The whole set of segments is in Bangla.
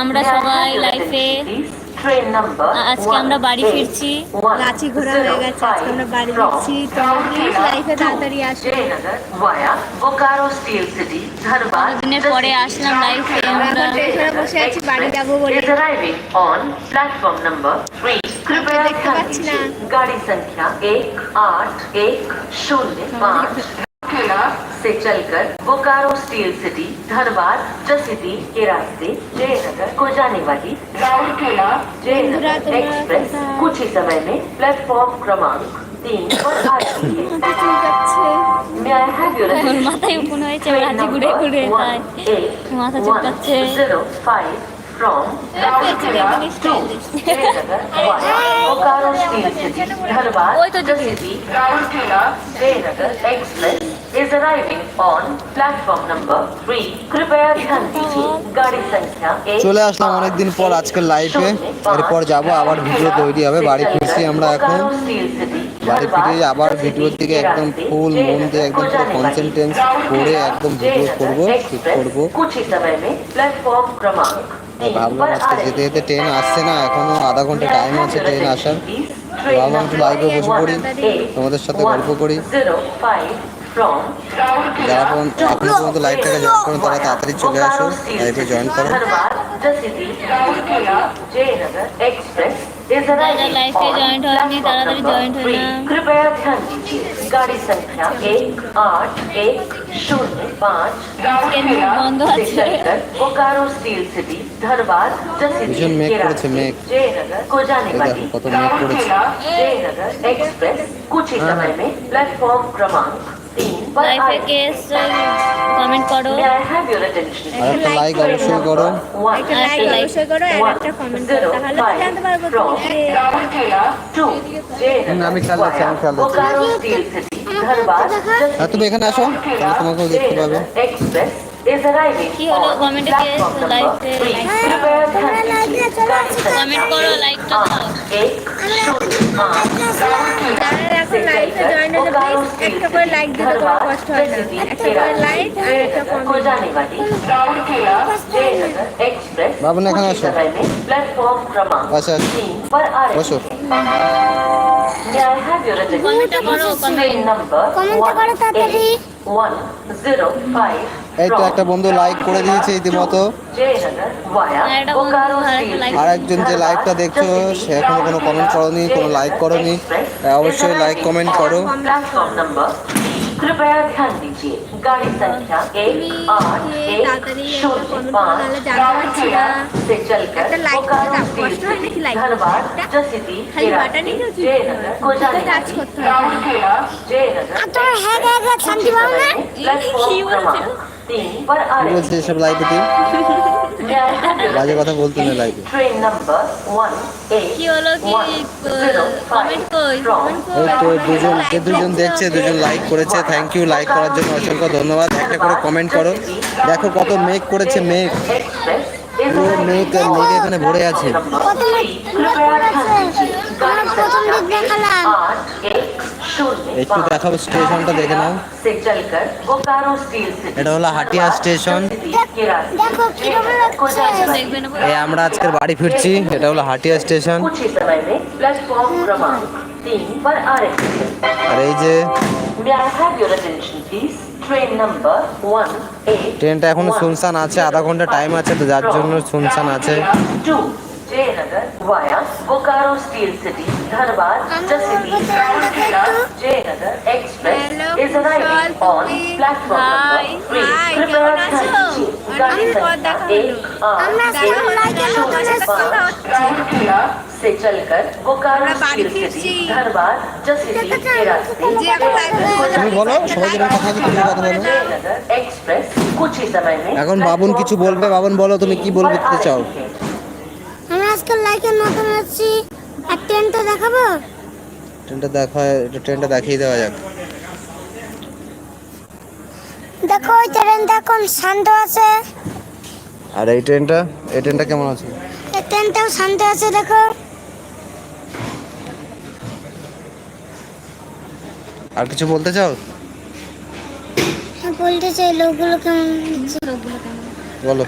আমরা সবাই আজকে আমরা বাড়ি ফিরছি। লাচি ঘোরা হয়ে গেছে আজকে আমরা বাড়ি ফিরছি। তো প্লিজ লাইফে তাড়াতাড়ি আসুন দিনের পরে আসলাম লাইফে আমরা বসে আছি বাড়ি যাব বলে। দেখতে পাচ্ছি না। গাড়ি সংখ্যা এক আট এক শূন্য পাঁচ केला से चलकर बोकारो स्टील सिटी धनबाद जसीती के रास्ते जयनगर को जाने वाली राउरकेला जयनगर बंधुरा, तुम्हारा एक्सप्रेस कथा। कुछ ही समय में प्लेटफॉर्म क्रमांक तीन पर आ रही है মাথা চুলকাচ্ছে May I have your আমার attention, মাথায় please? উকুন হয়েছে, Train রাজি ঘুরে number ঘুরে one খায়। eight মাথা one চুলকাচ্ছে। zero five from পেছনে Raurkela পুলিশ to স্টাইল দিচ্ছে। Jayanagar via Bokaro Steel City, Dharwad, ওই তো the city, Raurkela, Jayanagar Express is arriving on platform number three. कृपया ध्यान दीजिए गाड़ी संख्या एक চলে আসলাম অনেকদিন পর আজকের লাইফে এরপর যাব আবার ভিডিও তৈরি হবে বাড়ি ফিরছি আমরা এখন বাড়ি ফিরে আবার ভিডিওর দিকে একদম ফুল মন দিয়ে একদম পুরো কনসেন্ট্রেন্স করে একদম ভিডিও করব ঠিক করব कुछ ही समय में प्लेटफॉर्म क्रमांक আর ভাবলাম আজকে যেতে যেতে ট্রেন আসছে না এখনও আধা ঘণ্টা টাইম আছে ট্রেন আসার ভাবলাম একটু লাইভে বসে পড়ি তোমাদের সাথে গল্প করি যারা এখনও পর্যন্ত লাইভটাকে জয়েন করুন তারা তাড়াতাড়ি চলে আসুন লাইভে জয়েন করো जॉइंट कृपया ध्यान गाड़ी संख्या एक आठ एक शून्य पाँच बोकारो स्टील सिटी धरवाद जयनगर को जाने वाली जयनगर एक्सप्रेस कुछ ही समय में प्लेटफॉर्म क्रमांक লাইফে কে কমেন্ট করো। একটা লাইক অবশ্যই করো। একটা লাইক অবশ্যই করো আর একটা কমেন্ট করো। তাহলে জানতে পারব তুমি আমি হ্যাঁ, তুমি এখানে আসো তাহলে দেখতে পাবে। কমেন্ট করো। আমাদের লাইফে প্লিজ একটা করে লাইক দিতে কোনো কষ্ট হয় না একটা করে লাইক আর একটা কমেন্ট এখানে আসো। আচ্ছা এই তো একটা বন্ধু লাইক করে দিয়েছে ইতিমতো আর একজন যে লাইকটা দেখছ সে এখনও কোনো কমেন্ট করনি কোনো লাইক করনি। অবশ্যই লাইক কমেন্ট করো শান্তি পাবো না বলছে সব লাইভ দিই বাজে কথা বলতে না লাইভে কি তো দুজন যে দুজন দেখছে দুজন লাইক করেছে। থ্যাংক ইউ লাইক করার জন্য অসংখ্য ধন্যবাদ। একটা করে কমেন্ট করো। দেখো কত মেক করেছে মেক পুরো মেক মেক এখানে ভরে আছে। কত মেক করেছে? প্রথম দেখালাম। একটু দেখাবো স্টেশনটা দেখে নাও। এটা হলো হাটিয়া স্টেশন। এই আমরা আজকের বাড়ি ফিরছি এটা হলো হাটিয়া স্টেশন। আর এই যে ট্রেনটা এখনও শুনশান আছে আধা ঘণ্টা টাইম আছে তো যার জন্য শুনশান আছে। Jaynagar via Bokaro Steel City, Dharwad, the city, Raurkela, Jayanagar Express Hello, is arriving Kushal, on তুমি? platform number Hi, three. hi, कृपया কেমন ध्यान আছো? दीजिए, गाड़ी অনেকদিন পর संख्या দেখা एक হলো। आठ আমরা एक সবাই লাইকের शून्य দোকানে पाँच, राउरकेला से चलकर बोकारो আমরা বাড়ি स्टील ফিরছি। सिटी, धनबाद, the city के रास्ते, যে এখন live এ তুমি বলো সবাই যেরকম কথা বলছে তুমি কথা বলো जयनगर एक्सप्रेस कुछ ही समय में এখন বাবুন কিছু বলবে বাবুন বলো তুমি কি বলতে চাও আমরা আজকে লাইকের আসছি আর ট্রেনটা দেখাবো? ট্রেনটা দেখা এটা ট্রেনটা দেখিয়ে দেওয়া যাক। দেখো ওই ট্রেনটা এখন শান্ত আছে। আর এই ট্রেনটা এই ট্রেনটা কেমন আছে? এই ট্রেনটাও শান্ত আছে দেখো। আর কিছু বলতে চাও? বলতে চাই লোকগুলো কেমন লোকগুলো কেমন বলো।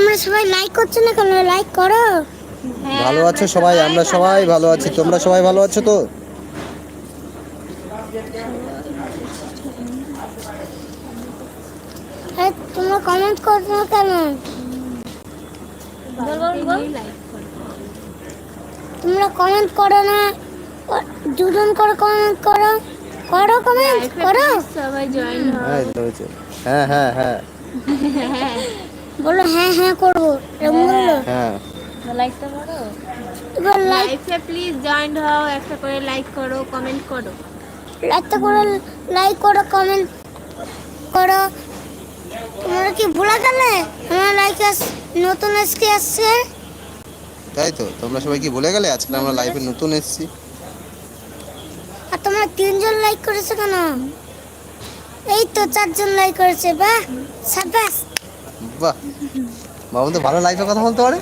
তোমরা সবাই লাইক করছ না কেন? লাইক করো। হ্যাঁ, ভালো আছো সবাই? আমরা সবাই ভালো আছি। তোমরা সবাই ভালো আছো তো? তোমরা কমেন্ট করছ না কেন? বল বল বল। তোমরা কমেন্ট করো না। দুজন করে কমেন্ট করো। করো কমেন্ট করো। সবাই জয়েন হ্যাঁ ধরেছে হ্যাঁ হ্যাঁ। হ্যাঁ বলো হ্যাঁ হ্যাঁ করব। এরকম বলল? হ্যাঁ। লাইকটা করো এবার লাইফে প্লিজ জয়েন হও একটা করে লাইক করো কমেন্ট করো। একটা করে লাইক করো কমেন্ট করো। তোমরা কি ভুলে গেলে? আমার লাইক নতুন এসকে আসছে। তাই তো? তোমরা সবাই কি ভুলে গেলে? আজকে আমরা লাইভে নতুন এসেছি। আর তোমরা তিনজন লাইক করেছ কেন? এই তো চারজন লাইক করেছে বাহ! সাবাস বাহ। বাবু তো ভালো লাইভে কথা বলতে পারে।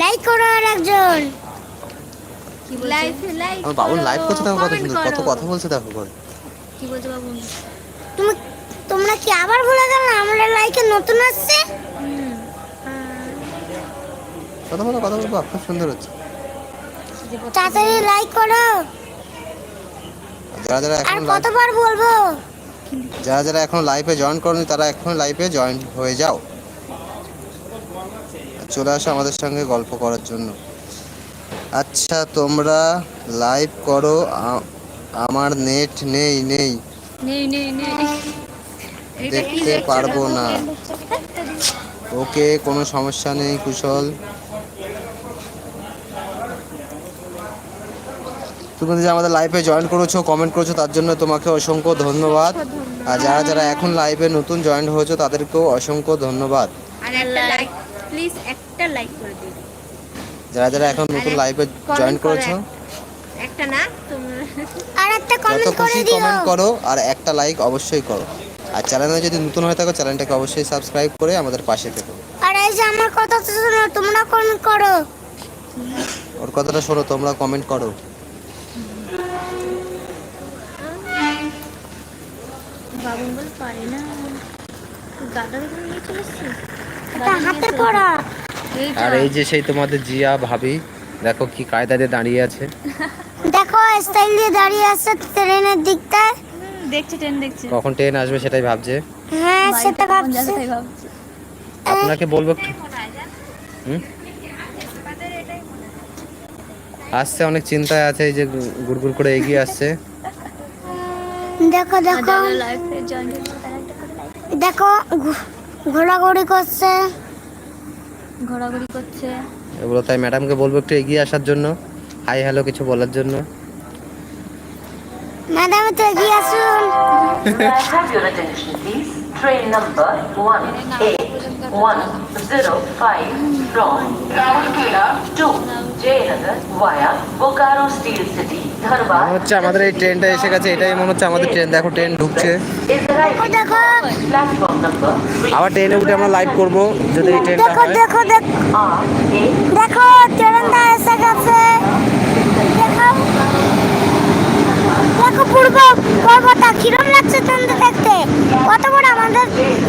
লাইক করো আর একজন। কি বলছে? লাইফে লাইক আমার বাবুর লাইভ করছে দেখো? কত সুন্দর কত কথা বলছে দেখো করে। কি বলছে বাবু? তুমি তোমরা কি আবার ভুলে গেলে আমরা লাইকে নতুন আসছে? কথা বলো কথা বলো খুব সুন্দর হচ্ছে। তাড়াতাড়ি লাইক করো। যারা যারা আর এখন কতবার বলব? যারা যারা এখন লাইভে জয়েন করনি তারা এখন লাইভে জয়েন হয়ে যাও। চলে আসো আমাদের সঙ্গে গল্প করার জন্য। আচ্ছা তোমরা লাইভ করো। আমার নেট নেই নেই। নেই নেই নেই। দেখতে পারব না। ওকে কোনো সমস্যা নেই কুশল। তুমি যে আমাদের লাইভে জয়েন করেছ কমেন্ট করেছ তার জন্য তোমাকে অসংখ্য ধন্যবাদ। আর যারা যারা এখন লাইভে নতুন জয়েন হয়েছো তাদেরকেও অসংখ্য ধন্যবাদ। আর একটা লাইক প্লিজ একটা লাইক করে দিও। যারা যারা এখন নতুন লাইভে জয়েন করেছ একটা না আর একটা যত কমেন্ট করে খুশি দিও। কমেন্ট করো আর একটা লাইক অবশ্যই করো। আর চ্যানেলে যদি নতুন হয়ে থাকো চ্যানেলটাকে অবশ্যই সাবস্ক্রাইব করে আমাদের পাশে থেকো। আর এই যে আমার কথা শোনো তোমরা কমেন্ট করো। ওর কথাটা শোনো তোমরা কমেন্ট করো। বাবু বল পারে না। গাটা দেখে নিয়ে চলে এইটা আর এই যে সেই তোমাদের জিয়া ভাবি দেখো কি কায়দা দিয়ে দাঁড়িয়ে আছে। দেখো স্টাইল দিয়ে দাঁড়িয়ে আছে ট্রেনের দিকটায়। হুম, দেখছে ট্রেন দেখছে। কখন ট্রেন আসবে সেটাই ভাবছে। হ্যাঁ সেটা ভাবছি। ভাবছে। আপনাকে বলব হুম? আসছে অনেক চিন্তায় আছে এই যে গুড়গুড় করে এগিয়ে আসছে। দেখো দেখো। দেখো ঘো- ঘোরাঘুরি করছে। ঘোরাঘুরি করছে। এগুলো তাই ম্যাডামকে বলব একটু এগিয়ে আসার জন্য হাই হ্যালো কিছু বলার জন্য। ম্যাডাম তো এগিয়ে আসুন। May I have your attention, please? Train number 1815 from Rourkela to Jayanagar via Bokaro Steel City, Dharwad. মনে হচ্ছে আমাদের এই ট্রেনটা এসে গেছে এটাই মনে হচ্ছে আমাদের ট্রেন দেখো ট্রেন ঢুকছে Is arriving দেখো platform number 3 আবার ট্রেনে উঠে আমরা লাইভ করব যদি এই ট্রেনটা দেখো হয় দেখো দেখো ট্রেনটা এসে গেছে দেখো দেখো পূর্ব পর্বতা কিরম লাগছে ট্রেনটা দেখতে? কত বড় আমাদের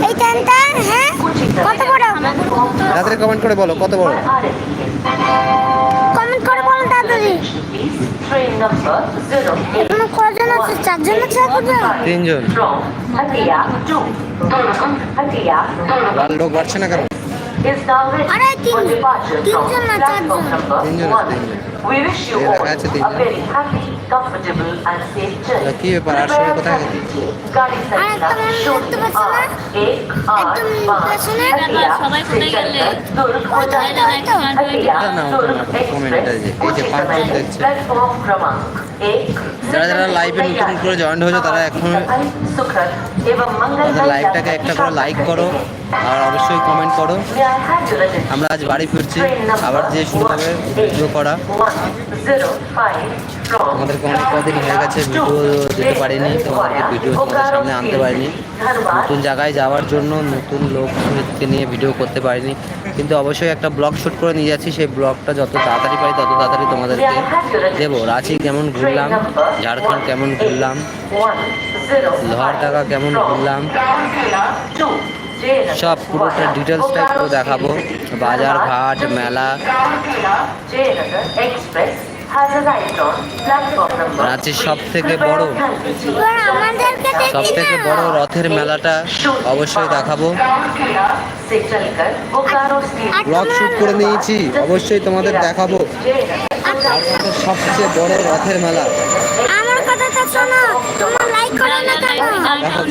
এই ট্রেনটা হ্যাঁ? কত বড়? তাড়াতাড়ি কমেন্ট করে বলো কত বড়? কমেন্ট করে বলুন তাড়াতাড়ি please. Train number 08 এখনও কজন আছে? চারজন আছে কজন তিনজন। লাল লোক বাড়ছে না ready আরে তিন- তিনজন না চারজন। তিনজন আছে, তিনজন। We wish you all লেখা আছে তিনজন। কি ব্যাপার, আর সবাই কোথায় গেলে? যারা যারা লাইভে নতুন করে জয়েন হয়েছে তারা এখন লাইভটাকে একটা করে লাইক করো। আর অবশ্যই কমেন্ট করো? আমরা আজ বাড়ি ফিরছি। আবার যে শুরু হবে ভিডিও করা। 105 from আমাদেরকে অনেক কদিন হয়ে গেছে ভিডিও দিতে পারিনি তোমাদেরকে ভিডিও তোমাদের সামনে আনতে পারিনি। নতুন জায়গায় যাওয়ার জন্য নতুন লোককে নিয়ে ভিডিও করতে পারিনি। কিন্তু অবশ্যই একটা ব্লগ শ্যুট করে নিয়ে যাচ্ছি, সেই ব্লগটা যত তাড়াতাড়ি পারি তত তাড়াতাড়ি তোমাদেরকে দেবো। রাঁচি কেমন ঘুরলাম, ঝাড়খণ্ড কেমন ঘুরলাম, লোহারডাঙ্গা কেমন ঘুরলাম, সব পুরোটা ডিটেলসটাই পুরো দেখাবো। বাজার ঘাট, মেলা। রাঁচির সব থেকে বড় সব থেকে বড় রথের মেলাটা অবশ্যই দেখাবো। ব্লগ শুট করে নিয়েছি অবশ্যই তোমাদের দেখাবো। সবচেয়ে বড় রথের মেলা। আমার কথাটা শোনো তোমার লাইক না দেখো।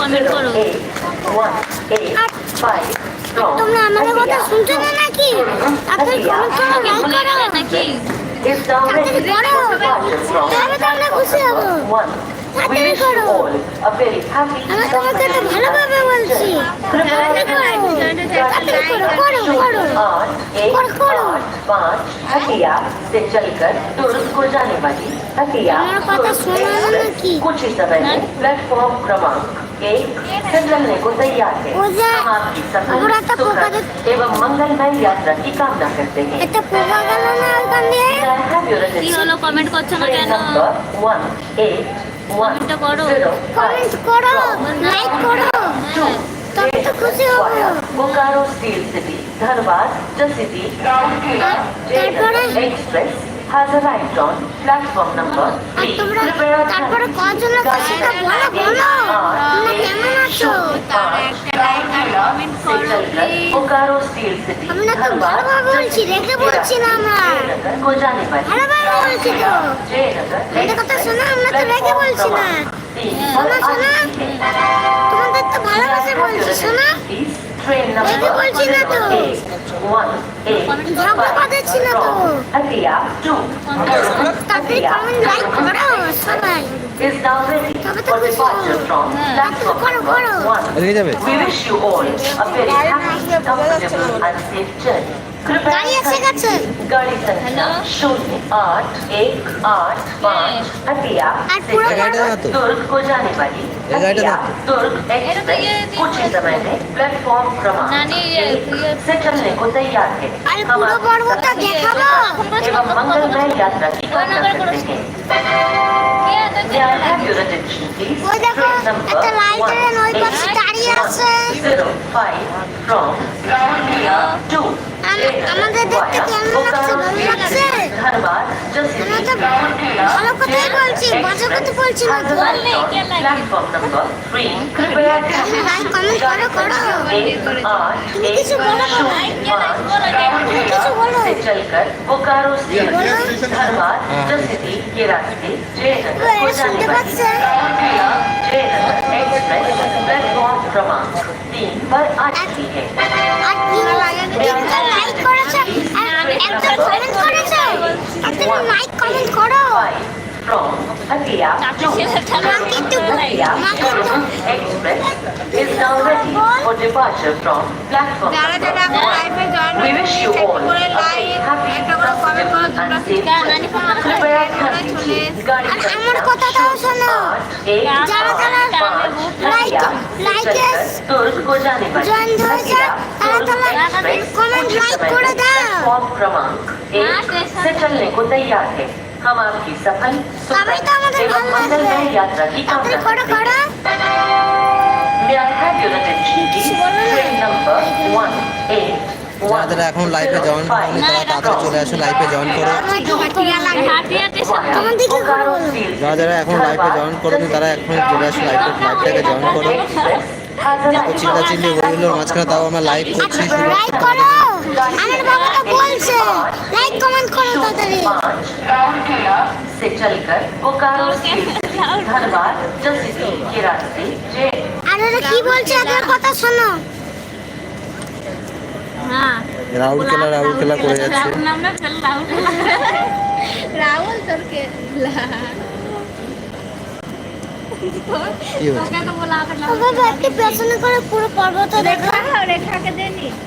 কমেন্ট করো তোমরা আমাদের কথা শুনছো না নাকি? আপনার কমেন্ট করো লাইক করো। নাকি তাড়াতাড়ি করো। তবে তো আমরা খুশি হব। তাড়াতাড়ি করো। আমি তোমাকে তো ভালোভাবে বলছি। তাড়াতাড়ি করো। করো और करो। पाँच हटिया से चलकर तुर्क को जाने वाली हटिया আমার কথা শোনো না নাকি कुछ ही समय में प्लेटफॉर्म क्रमांक एक से चलने को तैयार है वो जा- हम आपकी सफल पूरा तो सुखद पोका दे- एवं मंगलमय यात्रा की कामना करते हैं এটা পোকা গেল না ওখান দিয়ে May I have your কি হলো attention? কমেন্ট করছো না Train কেন number one eight one কমেন্টটা করো। zero কমেন্ট করো লাইক করো তবে তো খুশি হবো बोकारो स्टील सिटी धनबाद जसीटी তারপরে express has arrived on platform number R three. তোমরা Prepare তারপরে কজন আছে সেটা বলো বলো তোমরা কেমন আছো बोकारो स्टील सिटी আমরা তো ভালোভাবে বলছি রেখে বলছি না আমরা को जाने वाली ভালোভাবে বলছি তো আমাদের কথা শোনো আমরা তো রেখে বলছি না শোনো শোনো is now we wish you all a very happy comfortable and safe journey कृपया গাড়ি এসে গেছে गाड़ी संख्या शून्य आठ एक आठ पाँच हटिया আর से পুরো गाड़ी ना तो। दुर्ग को जाने वाली ये गाड़ी हटिया ना तो। दुर्ग एक्सप्रेस कुछ ही समय में प्लेटफॉर्म क्रमांक नानी, ये- एक ये- से चलने को तैयार है আরে हम পুরো आपकी পর্বটা सफल দেখাবো एवं मंगलमय यात्रा की कामना करते हैं May I have your attention, please? ওই দেখো Train number একটা লাইটের ওই one পাশে দাঁড়িয়ে আছে zero five from India to আম- আমাদের দেখতে কেমন লাগছে ভালো লাগছে धनबाद আমরা তো ভালো কথাই বলছি বাজে কথা বলছি না তো प्लेटफॉर्म नंबर थ्री कृपया লাইক কমেন্ট করো করো एक आठ তুমি एक কিছু বলো शून्य তুমি কিছু বলো से चलकर बोकारो स्टेशन धनबाद जसीटी के रास्ते जयनगर को ওরা जाने শুনতে वाली পাচ্ছে जयनगर एक्सप्रेस प्लेटफॉर्म क्रमांक तीन पर आ चुकी है আর তিনটা লাইক করেছ আর লাইক কমেন্ট করো from Hatia to Hatia Kurung Express is now ready for departure from platform We wish you all a happy, productive and safe trip. Prepare kindly regarding the shoes are A platform क्रमांक एक से चलने को तैयार है हम आपकी सफल তবেই তো আমাদের एवं ভালো লাগবে मंगलमय यात्रा की তাড়াতাড়ি कामना করো करते हैं করো May I have your attention, please? Train number one eight যারা যারা এখন লাইভে জয়েন করনি তারা তাড়াতাড়ি চলে আসো লাইভে জয়েন করো আমার কি হাতিয়া লাগে হাতিয়া স্টেশন তোমার দিকে ঘুরে বলো যারা যারা এখন লাইভে জয়েন করনি তারা এখনই চলে আসো লাইভে লাইভটাকে জয়েন করো তো চিল্লা চিল্লি হইলো মাঝখানে তাও আমরা লাইভ করছি লাইক করো আমার বাবা তো বলছে লাইক কমেন্ট করো তাড়াতাড়ি से चलकर बोकारो से धनबाद जसीसी के रास्ते जय আর ওরা কি বলছে একবার কথা শোনো হ্যাঁ রাহুল খেলা রাহুল খেলা করে যাচ্ছে রাহুল নামটা ফেল রাহুল রাহুল তোরকে কি হয়েছে ও বাবা একটু পেছনে করে পুরো পর্বত দেখা রেখা রেখাকে দেনি পুরো